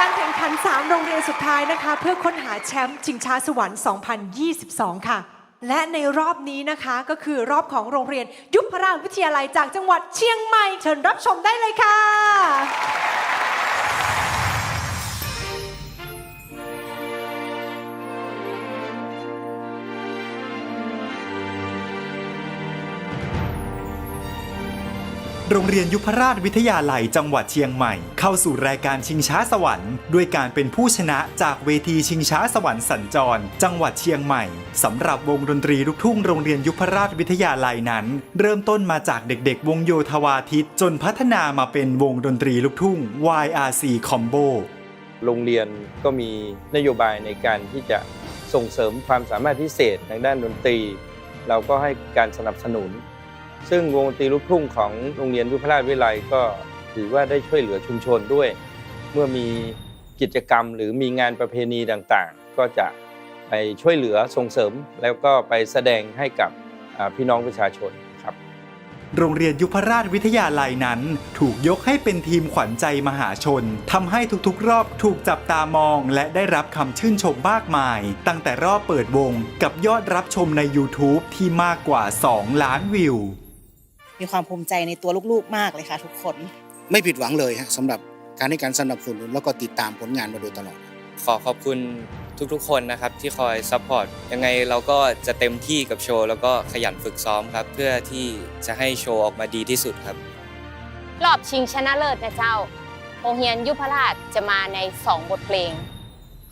การแข่งขัน 3 โรงเรียนสุดท้ายนะคะ เพื่อค้นหาแชมป์ชิงช้าสวรรค์ 2022 ค่ะ และในรอบนี้นะคะก็คือรอบของโรงเรียนยุพราชวิทยาลัยจากจังหวัดเชียงใหม่ เชิญรับชมได้เลยค่ะ โรงเรียนยุพราชวิทยาลัยจังหวัดเชียงใหม่ เข้าสู่รายการชิงช้าสวรรค์ด้วยการเป็นผู้ชนะจากเวทีชิงช้าสวรรค์สัญจร จังหวัดเชียงใหม่สำหรับวงดนตรีลูกทุ่งโรงเรียนยุพราชวิทยาลัยนั้น เริ่มต้นมาจากเด็กๆ วงโยธวาทิต จนพัฒนามาเป็นวงดนตรีลูกทุ่ง YRC Combo โรงเรียนก็มีนโยบายในการที่จะส่งเสริมความสามารถพิเศษทางด้านดนตรี เราก็ให้การสนับสนุน ซึ่งวงดนตรีลูกทุ่งของโรงเรียนยุพราชวิไลก็ถือว่าได้ช่วยเหลือชุมชนด้วย เมื่อมีกิจกรรมหรือมีงานประเพณีต่างๆ ก็จะไปช่วยเหลือส่งเสริม แล้วก็ไปแสดงให้กับพี่น้องประชาชนครับ โรงเรียนยุพราชวิทยาลัยนั้น ถูกยกให้เป็นทีมขวัญใจมหาชนทำให้ทุกๆ รอบถูกจับตามอง และได้รับคำชื่นชมมากมาย ตั้งแต่รอบเปิดวงกับยอดรับชมใน YouTube ที่มากกว่า 2 ล้านวิว มีความภูมิใจในตัวลูกๆมากเลยค่ะ ทุกคน ไม่ผิดหวังเลยฮะสำหรับการให้การสนับสนุนแล้วก็ติดตามผลงานมาโดยตลอด ขอขอบคุณทุกๆ คนนะครับที่คอยซัพพอร์ตยังไงเราก็จะเต็มที่กับโชว์ แล้วก็ขยันฝึกซ้อมครับ เพื่อที่จะให้โชว์ออกมาดีที่สุดครับ รอบชิงชนะเลิศนะเจ้าโรงเรียนยุพราชจะมาใน 2 บทเพลง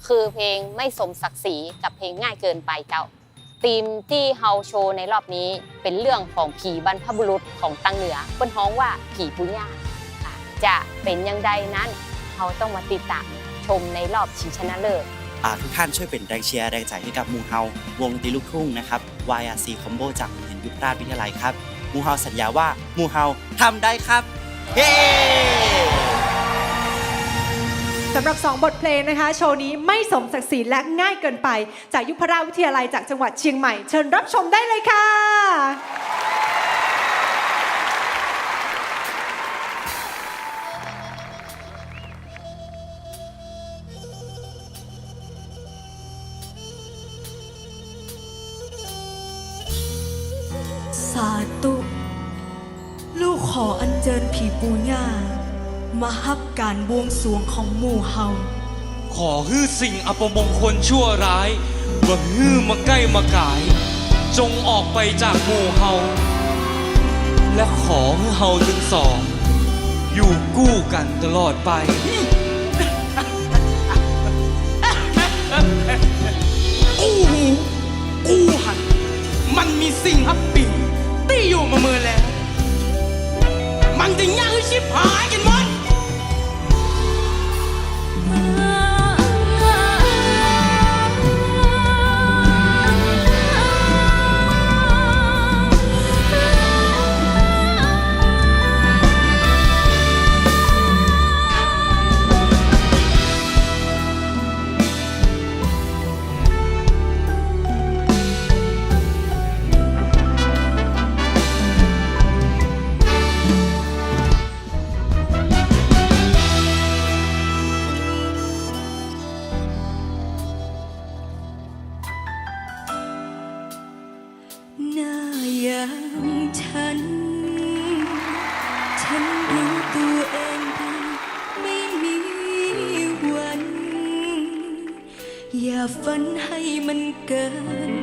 คือเพลงไม่สมศักดิ์ศรีกับเพลงง่ายเกินไปเจ้า ธีมที่เฮาโชว์ในรอบนี้เป็นเรื่องของผีบรรพบุรุษของตังเหนือเปิ้นฮ้องว่าผีปุญญาค่ะจะเป็นยังไงนั้นเขาต้องมาติดตามชมในรอบชิงชนะเลิศอ่าทุกท่านช่วยเป็นแรงเชียร์แรงใจให้กับมูเฮาวงดนตรีลูกทุ่งนะครับ YRC Combo จากเรียนยุพราชวิทยาลัยครับมูเฮาสัญญาว่ามูเฮาทำได้ครับ เย้ สำหรับ 2 บทเพลงนะคะ โชว์นี้ไม่สมศักดิ์ศรีและง่ายเกินไป จากยุพราชวิทยาลัยจากจังหวัดเชียงใหม่ เชิญรับชมได้เลยค่ะ สาธุลูกขออัญเชิญผีปูย่า มาฮับการบวงสรวงของหมู่เฮา ขอฮื้อสิ่งอัปมงคลชั่วร้ายบ่ฮื้อมาใกล้มากาย จงออกไปจากหมู่เฮา และขอให้เฮาทั้งสอง อยู่กู้กันตลอดไป กูหูกูหัน มันมีสิ่งฮับปิ่งที่อยู่มาเมือแล้ว มันจะย่างให้ชิบหายกันหม ฝันให้มันเกิน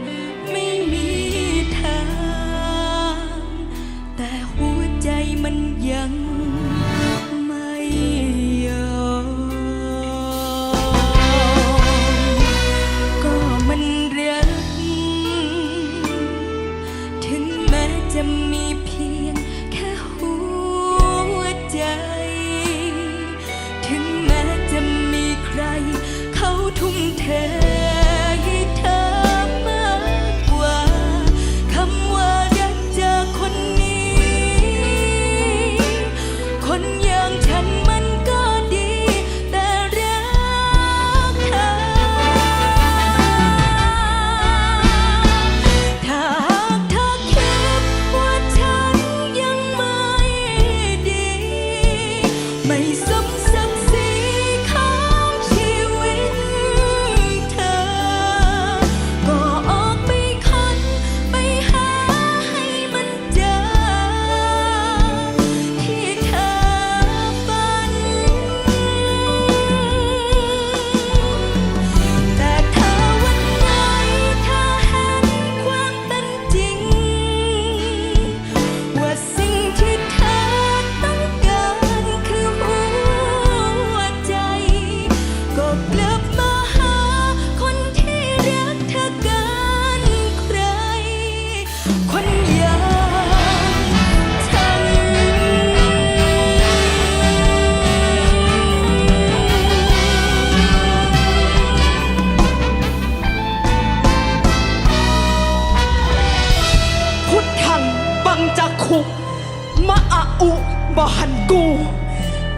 กู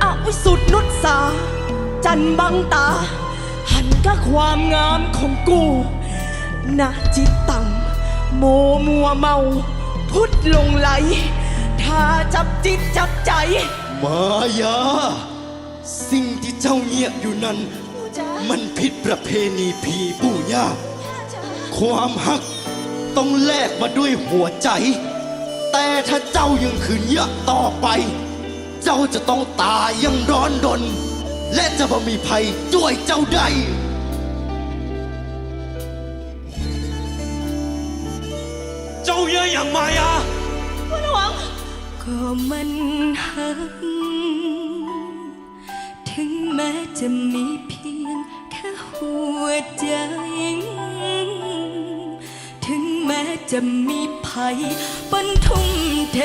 อาวิสุทธ์นุษสาจันบังตา หันก็ความงามของกูนาจิตตังโมมัวเมา พุทธลงไหลถ้าจับจิตจับใจ มายา สิ่งที่เจ้าเงียบอยู่นั้น มันผิดประเพณีผีปู่ย่าความหักต้องแลกมาด้วยหัวใจ แต่ถ้าเจ้ายังขืนยะต่อไป เจ้าจะต้องตายยังร้อนดนและจะบ่มีภัยช่วยเจ้าได้เจ้าเยอะอย่างมายาก็มันหักถึงแม้จะมีเพียงแค่หัวใจ ถึงแม้จะมีภัยบรรทุ่มเท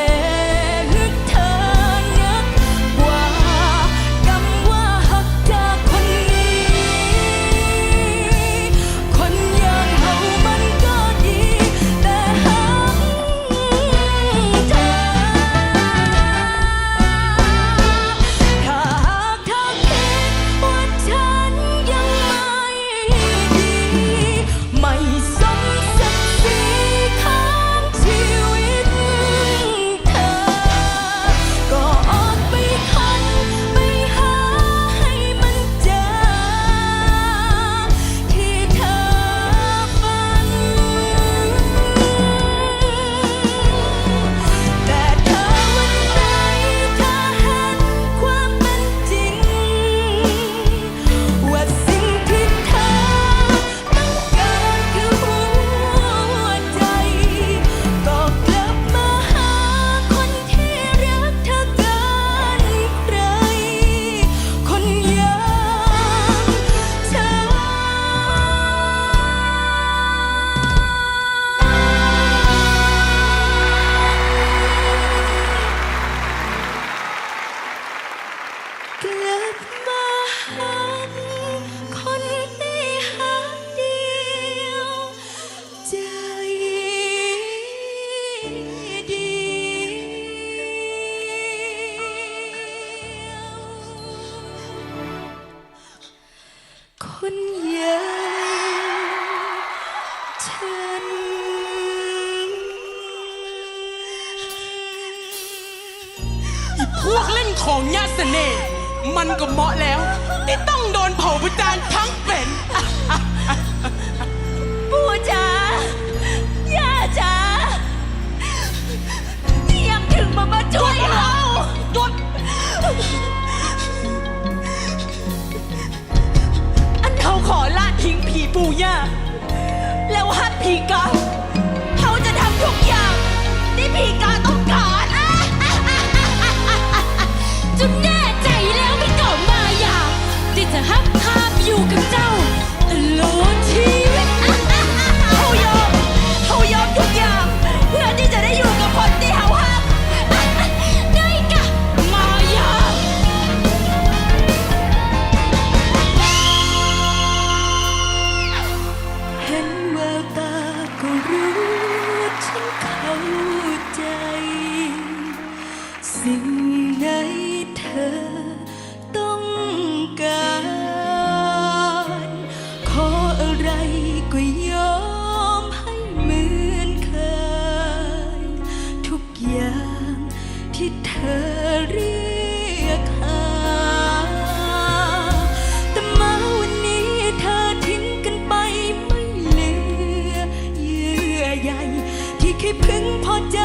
พวกเล่นของญาติเสน่ห์มันก็เหมาะแล้ว ที่ต้องโดนเผาประจานทั้งเป็นปู่จ๋าย่าจ๋าเตรียมถึงมามาช่วยเราหยุดอันเขาขอลาทิ้งผีปู่ย่าแล้วฮัดผีกาเขาจะทำทุกอย่างที่ผีกา ที่ พึงพอใจ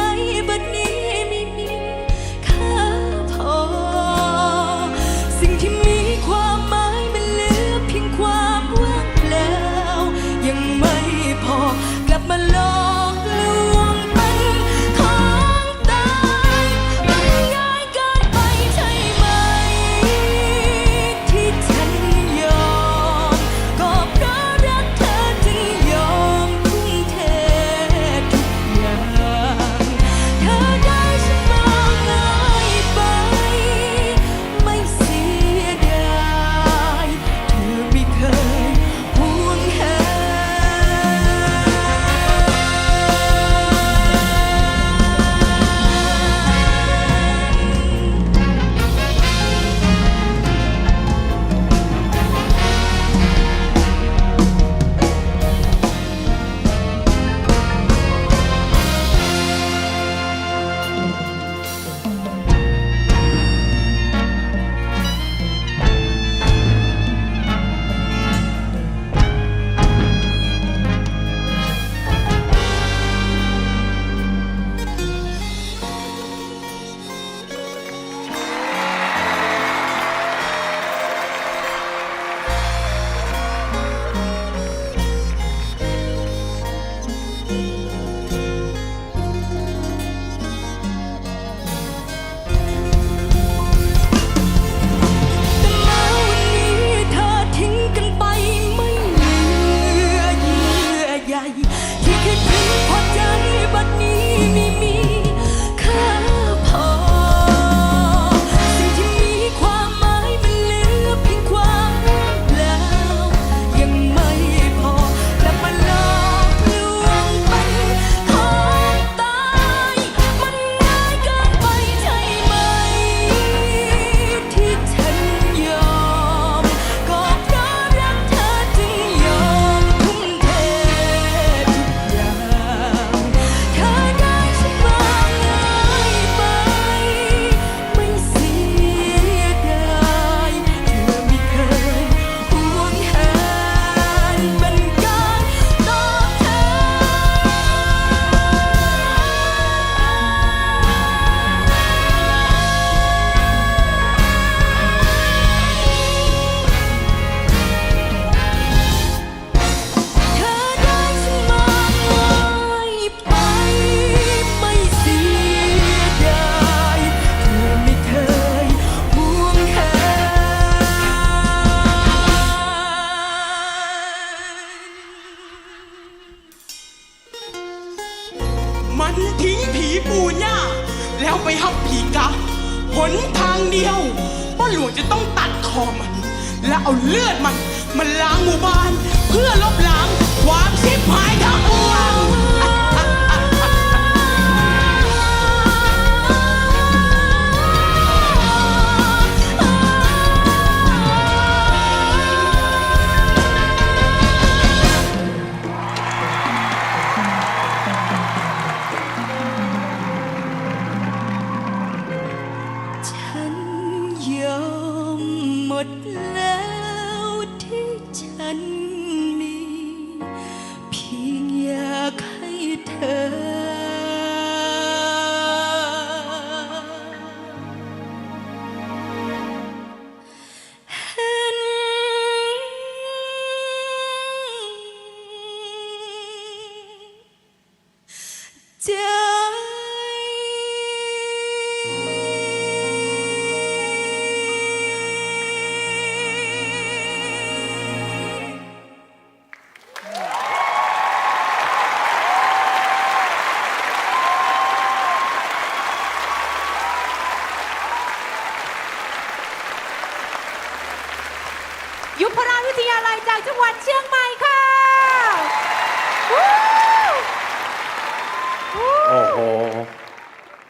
วู้โอ้โห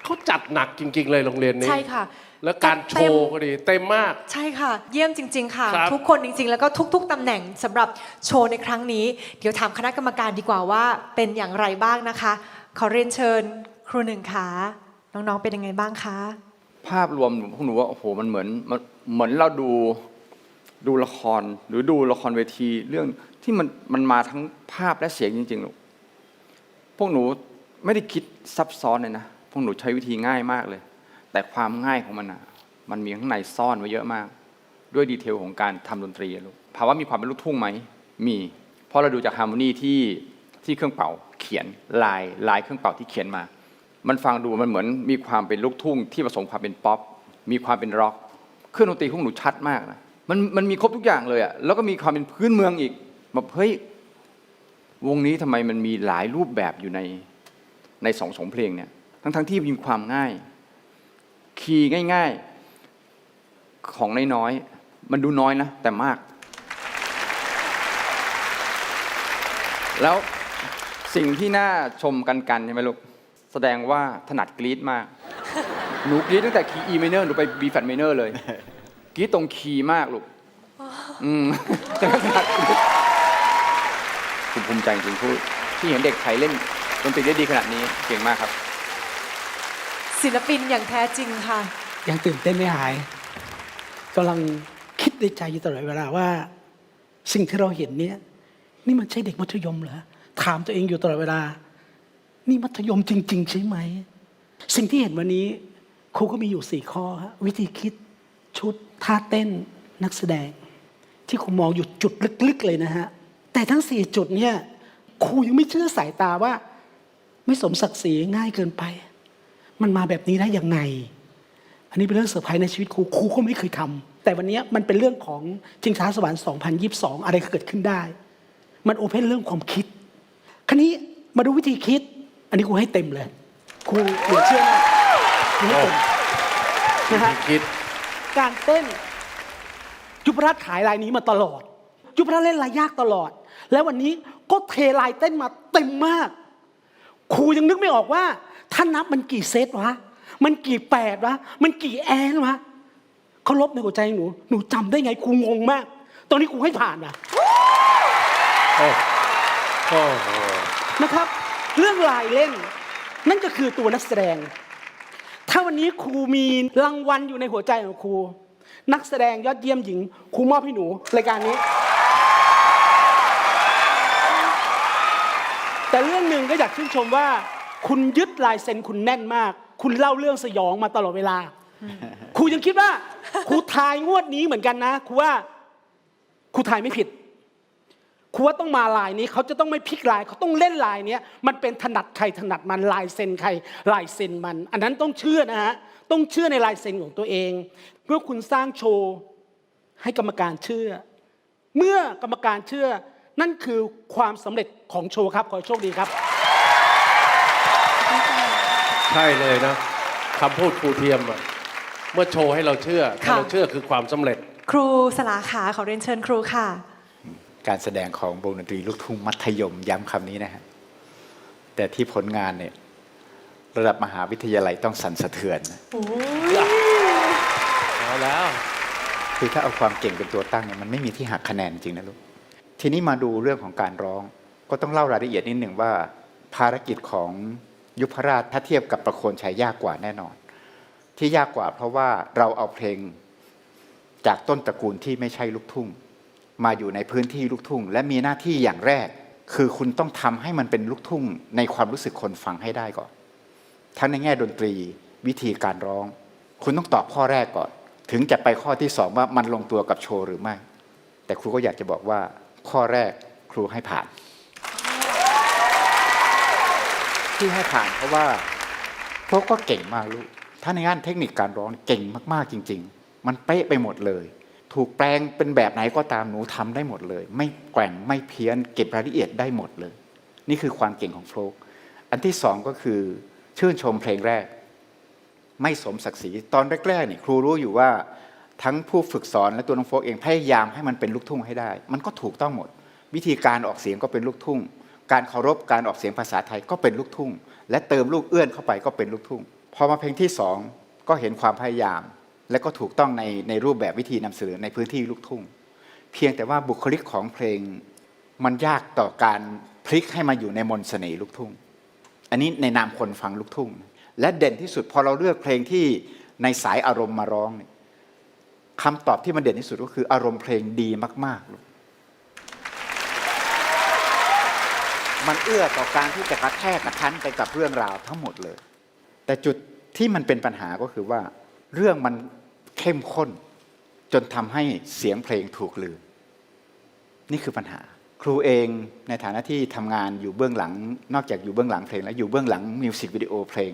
เขาจัดหนักจริง ๆ เลยโรงเรียนนี้ ใช่ค่ะ แล้วการโชว์ก็ดีเต็มมาก ใช่ค่ะ เยี่ยมจริง ๆ ค่ะ ครับ ทุกคนจริง ๆ แล้วก็ทุก ๆตำแหน่งสำหรับโชว์ในครั้งนี้ เดี๋ยวถามคณะกรรมการดีกว่าว่า เป็นอย่างไรบ้างนะคะ ขอเรียนเชิญครูหนึ่งค่ะน้องๆเป็นยังไงบ้างคะภาพรวมพวกหนูว่าโอ้โหมันเหมือนมันเหมือนเราดูดูละครหรือดูละครเวทีเรื่องที่มันมันมาทั้งภาพและเสียงจริงๆลูกพวกหนู ไม่ได้คิดซับซ้อนเลยนะพวกหนูใช้วิธีง่ายมากเลย แต่ความง่ายของมันอะ มันมีข้างในซ่อนไว้เยอะมาก ด้วยดีเทลของการทำดนตรีลูกถามว่ามีความเป็นลูกทุ่งไหมมี เพราะเราดูจากฮาร์โมนีที่ที่เครื่องเป่าเขียนลายลายเครื่องเป่าที่เขียนมา มันฟังดูมันเหมือนมีความเป็นลูกทุ่ง ที่ผสมความเป็นป๊อปมีความเป็นร็อกเครื่องดนตรีของหนูชัดมากนะมันมันมีครบทุกอย่างเลยอะแล้วก็มีความเป็นพื้นเมืองอีกแบบเฮ้ยวงนี้ทำไมมันมีหลายรูปแบบอยู่ใน ในสองสองเพลงเนี่ยทั้งทั้งที่มีความง่าย คีย์ง่าย ๆ ของน้อยๆมันดูน้อยนะ แต่มาก แล้วสิ่งที่น่าชมกันกันใช่ไหมลูก แสดงว่าถนัดกรีดมาก หนูกรีดตั้งแต่คีย์ E minor หนูไป B flat minor เลย กรีดตรงคีย์มากลูก อืมแต่ก็ถนัดกรีดผมภูมิใจจริงๆพูดที่เห็นเด็กไทยเล่น ดนตรีได้ดีขนาดนี้เก่งมากครับ ศิลปินอย่างแท้จริงค่ะ ยังตื่นเต้นไม่หายกำลังคิดในใจอยู่ตลอดเวลาว่า สิ่งที่เราเห็นเนี่ยนี่มันใช่เด็กมัธยมเหรอถามตัวเองอยู่ตลอดเวลา นี่มัธยมจริง ๆ ใช่ไหม สิ่งที่เห็นวันนี้ครูก็มีอยู่สี่ข้อฮะวิธีคิดชุดท่าเต้นนักแสดง ที่ครูมองอยู่จุดลึกๆเลยนะฮะแต่ทั้งสี่จุดเนี่ยครูยังไม่เชื่อสายตาว่า ไม่สมศักดิ์ศรีง่ายเกินไป มันมาแบบนี้ได้ยังไงอันนี้เป็นเรื่องเซอร์ไพรส์ในชีวิตครูครูก็ไม่เคยทำแต่วันนี้มันเป็นเรื่องของจิงช้าสวรรค์2022 อะไรก็เกิดขึ้นได้ มันโอเพนเรื่องความคิดคราวนี้มาดูวิธีคิด อันนี้ครูให้เต็มเลยครูเหลือเชื่อมากครูให้เต็มนะฮะคิดการเต้นยุพรัตน์ขายลายนี้มาตลอดยุพรัตน์เล่นลายยากตลอด แล้ววันนี้ก็เทลายเต้นมาเต็มมาก ครูยังนึกไม่ออกว่าท่านนับมันกี่เซตวะ มันกี่แปดวะ มันกี่แอนวะเขาลบในหัวใจหนู หนูจำได้ไงครูงงมาก ตอนนี้ครูให้ผ่านว่ะโอ้โอ้โหนะครับ เรื่องลายเล่น นั่นก็คือตัวนักแสดง ถ้าวันนี้ครูมีรางวัลอยู่ในหัวใจของครู นักแสดงยอดเยี่ยมหญิง ครูมอบให้หนูรายการนี้ องหนึ่งก็อยากชื่นชมว่า คุณยึดลายเซ็นคุณแน่นมาก คุณเล่าเรื่องสยองมาตลอดเวลา ครูยังคิดว่า ครูทายงวดนี้เหมือนกันนะครูว่าครูทายไม่ผิดครูว่าต้องมาลายนี้เขาจะต้องไม่พลิกลายเขาต้องเล่นลายเนี้ยมันเป็นถนัดใครถนัดมันลายเซ็นใครลายเซ็นมัน อันนั้นต้องเชื่อนะฮะต้องเชื่อในลายเซ็นของตัวเองเมื่อคุณสร้างโชว์ให้กรรมการเชื่อ เมื่อกรรมการเชื่อนั่นคือความสำเร็จของโชว์ครับ ขอให้โชคดีครับ ใช่เลยนะคำพูดครูเทียมอะเมื่อโชว์ให้เราเชื่อถ้าค่ะ เราเชื่อคือความสำเร็จ ครูสลาขาขอเรียนเชิญครูค่ะ การแสดงของวงดนตรีลูกทุ่งมัธยมย้ำคำนี้นะฮะแต่ที่ผลงานเนี่ยระดับมหาวิทยาลัยต้องสั่นสะเทือนนะโอ้ยเอาแล้ว คือถ้าเอาความเก่งเป็นตัวตั้งเนี่ยมันไม่มีที่หักคะแนนจริงนะลูกทีนี้มาดูเรื่องของการร้อง ก็ต้องเล่ารายละเอียดนิดหนึ่งว่า ภารกิจของ ยุพราชถ้าเทียบกับประโคนชัยยากกว่าแน่นอน ที่ยากกว่าเพราะว่าเราเอาเพลงจากต้นตระกูลที่ไม่ใช่ลูกทุ่ง มาอยู่ในพื้นที่ลูกทุ่ง และมีหน้าที่อย่างแรก คือคุณต้องทำให้มันเป็นลูกทุ่ง ในความรู้สึกคนฟังให้ได้ก่อน ทั้งในแง่ดนตรีวิธีการร้อง คุณต้องตอบข้อแรกก่อน ถึงจะไปข้อที่สองว่ามันลงตัวกับโชว์หรือไม่ แต่ครูก็อยากจะบอกว่าข้อแรกครูให้ผ่าน ที่ให้ผ่านเพราะว่าเพราก็เก่งมากลูกถ้าในงานเทคนิคการร้องเก่งมากๆจริง ๆ มันเป๊ะไปหมดเลย ถูกแปลงเป็นแบบไหนก็ตามหนูทำได้หมดเลย ไม่แกว่งไม่เพี้ยน เก็บรายละเอียดได้หมดเลย นี่คือความเก่งของโฟลกอันที่สองก็คือชื่นชมเพลงแรก ไม่สมศักดิ์ศรีตอนแรกๆนี่ครูรู้อยู่ว่าทั้งผู้ฝึกสอนและตัวน้องโฟกเองพยายามให้มันเป็นลูกทุ่งให้ได้ มันก็ถูกต้องหมด วิธีการออกเสียงก็เป็นลูกทุ่ง การเคารพการออกเสียงภาษาไทยก็เป็นลูกทุ่ง และเติมลูกเอื้อนเข้าไปก็เป็นลูกทุ่งพอมาเพลงที่สองก็เห็นความพยายาม และก็ถูกต้องในในรูปแบบวิธีนำเสนอในพื้นที่ลูกทุ่ง เพียงแต่ว่าบุคลิกของเพลงมันยากต่อการพลิกให้มาอยู่ในมนต์เสน่ห์ลูกทุ่ง อันนี้ในนามคนฟังลูกทุ่ง และเด่นที่สุดพอเราเลือกเพลงที่ในสายอารมณ์มาร้องเนี่ยคำตอบที่มันเด่นที่สุดก็คืออารมณ์เพลงดีมากๆลูก มันเอื้อต่อการที่จะกระแทกกระทันไปกับเรื่องราวทั้งหมดเลย แต่จุดที่มันเป็นปัญหาก็คือว่า เรื่องมันเข้มข้น จนทำให้เสียงเพลงถูกลืม นี่คือปัญหา ครูเองในฐานะที่ทำงานอยู่เบื้องหลัง นอกจากอยู่เบื้องหลังเพลง แล้วอยู่เบื้องหลังมิวสิกวิดีโอเพลง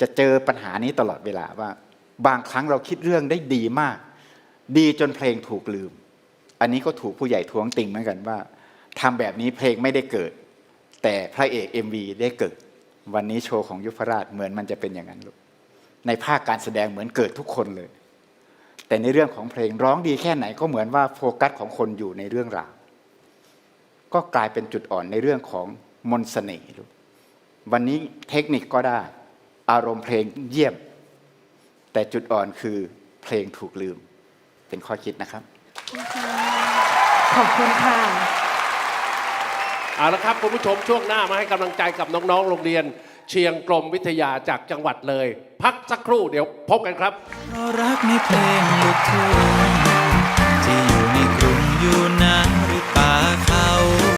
จะเจอปัญหานี้ตลอดเวลาว่า บางครั้งเราคิดเรื่องได้ดีมาก ดีจนเพลงถูกลืม อันนี้ก็ถูกผู้ใหญ่ท้วงติงเหมือนกันว่าทำแบบนี้เพลงไม่ได้เกิด แต่พระเอก MV ได้เกิด วันนี้โชว์ของยุพราชเหมือนมันจะเป็นอย่างนั้นลูกในภาคการแสดงเหมือนเกิดทุกคนเลย แต่ในเรื่องของเพลงร้องดีแค่ไหนก็เหมือนว่าโฟกัสของคนอยู่ในเรื่องราวก็กลายเป็นจุดอ่อนในเรื่องของมนต์เสน่ห์ลูกวันนี้เทคนิคก็ได้ อารมณ์เพลงเยี่ยม แต่จุดอ่อนคือเพลงถูกลืม เป็นข้อคิดนะครับ ขอบคุณค่ะ เอาละครับคุณผู้ชมช่วงหน้ามาให้กำลังใจกับน้องๆ โรงเรียน เชียงกลมวิทยาจากจังหวัดเลย พักสักครู่เดี๋ยวพบกันครับ เพราะรักในเพลงลู